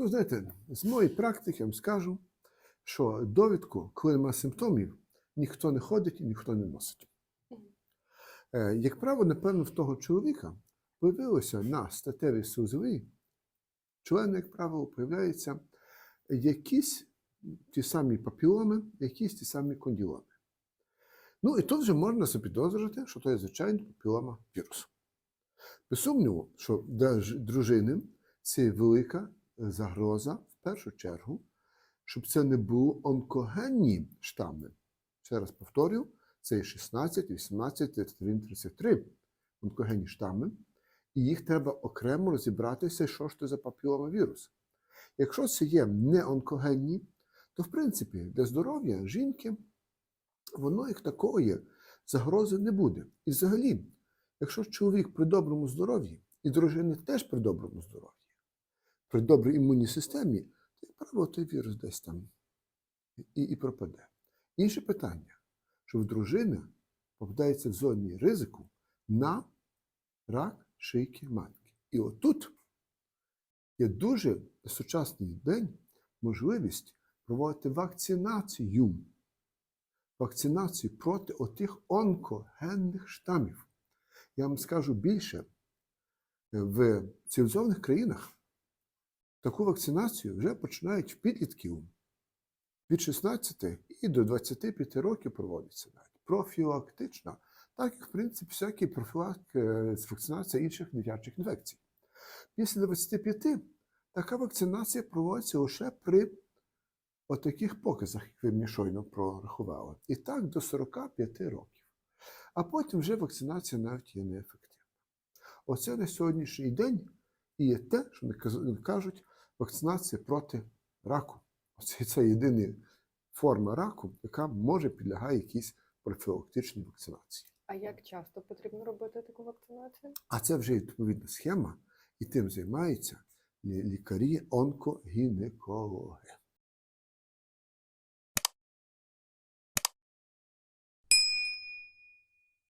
Ну, знаєте, з моєї практики я вам скажу, що довідку, коли немає симптомів, ніхто не ходить і ніхто не носить. Е, Як правило, напевно, в того чоловіка появилося на статевій сузовій члени, як правило, появляються якісь ті самі папіломи, якісь ті самі конділоми. Ну і тут вже можна запідозрити, що то є звичайно папілома вірусу. Без сумніву, що для дружини це велика загроза в першу чергу, щоб це не були онкогенні штами. Ще раз повторю, це є 16, 18, 31, 33 онкогенні штами, і їх треба окремо розібратися, що ж це за папіломавірус. Якщо це є не онкогенні, то в принципі для здоров'я жінки воно як такої загрози не буде. І взагалі, якщо чоловік при доброму здоров'ї, і дружина теж при доброму здоров'ї, при добрій імунній системі, то, як той вірус десь там і, і пропаде. Інше питання, що в дружини попадається в зоні ризику на рак шийки матки. І отут є дуже сучасний день можливість проводити вакцинацію. Вакцинацію проти отих онкогенних штамів. Я вам скажу більше, в цивілізованих країнах таку вакцинацію вже починають в підлітків від 16 і до 25 років проводиться навіть профілактична, так як, в принципі, всякі профілак, е, вакцинація інших дитячих інфекцій. Після 25 така вакцинація проводиться лише при отаких показах, як ви мені щойно прорахували. І так до 45 років. А потім вже вакцинація навіть є неефективна. Оце на сьогоднішній день і є те, що вони кажуть, вакцинація проти раку. Оце це єдина форма раку, яка може підлягає якійсь профілактичній вакцинації. А як часто потрібно робити таку вакцинацію? А це вже відповідна схема, і тим займаються лікарі-онкогінекологи.